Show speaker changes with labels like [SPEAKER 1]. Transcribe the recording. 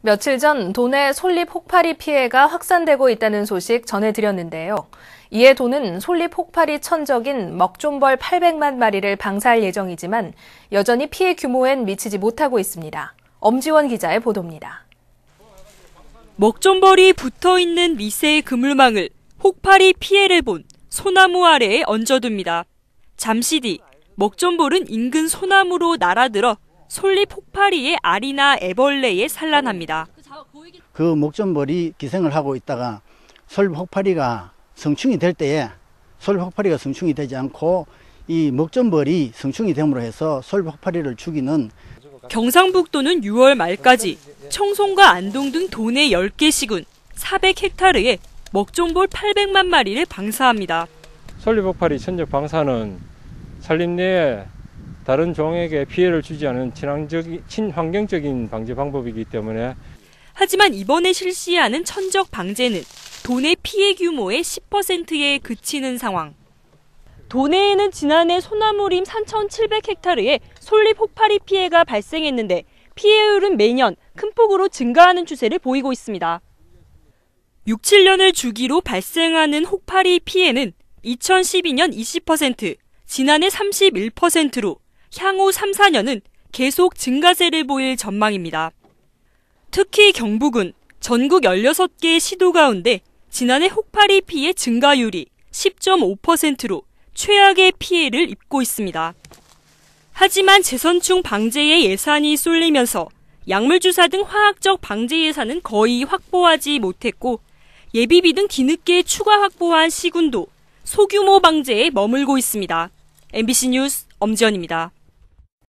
[SPEAKER 1] 며칠 전 도내 솔잎 혹파리 피해가 확산되고 있다는 소식 전해드렸는데요. 이에 도는 솔잎 혹파리 천적인 먹존벌 800만 마리를 방사할 예정이지만 여전히 피해 규모엔 미치지 못하고 있습니다. 엄지원 기자의 보도입니다.
[SPEAKER 2] 먹존벌이 붙어 있는 미세의 그물망을 혹파리 피해를 본 소나무 아래에 얹어둡니다. 잠시 뒤 먹존벌은 인근 소나무로 날아들어 솔잎 혹파리의 알이나 애벌레에 산란합니다.
[SPEAKER 3] 그 목전벌이 기생을 하고 있다가 솔잎 혹파리가 성충이 될 때에 솔잎 혹파리가 성충이 되지 않고 이 먹전벌이 성충이 됨으로 해서 솔잎 혹파리를 죽이는
[SPEAKER 2] 경상북도는 6월 말까지 청송과 안동 등 도내 10개 시군 400헥타르에 먹존볼 800만 마리를 방사합니다.
[SPEAKER 4] 솔잎혹파리 천적 방사는 산림 내에 다른 종에게 피해를 주지 않은 친환경적인, 친환경적인 방제 방법이기 때문에
[SPEAKER 2] 하지만 이번에 실시하는 천적 방제는 도내 피해 규모의 10%에 그치는 상황. 도내에는 지난해 소나무림 3,700헥타르에 솔잎 혹파리 피해가 발생했는데 피해율은 매년 큰 폭으로 증가하는 추세를 보이고 있습니다. 6, 7년을 주기로 발생하는 혹파리 피해는 2012년 20%, 지난해 31%로 향후 3, 4년은 계속 증가세를 보일 전망입니다. 특히 경북은 전국 16개 시도 가운데 지난해 혹파리 피해 증가율이 10.5%로 최악의 피해를 입고 있습니다. 하지만 재선충 방제에 예산이 쏠리면서 약물주사 등 화학적 방제 예산은 거의 확보하지 못했고 예비비 등 뒤늦게 추가 확보한 시군도 소규모 방제에 머물고 있습니다. MBC 뉴스 엄지연입니다.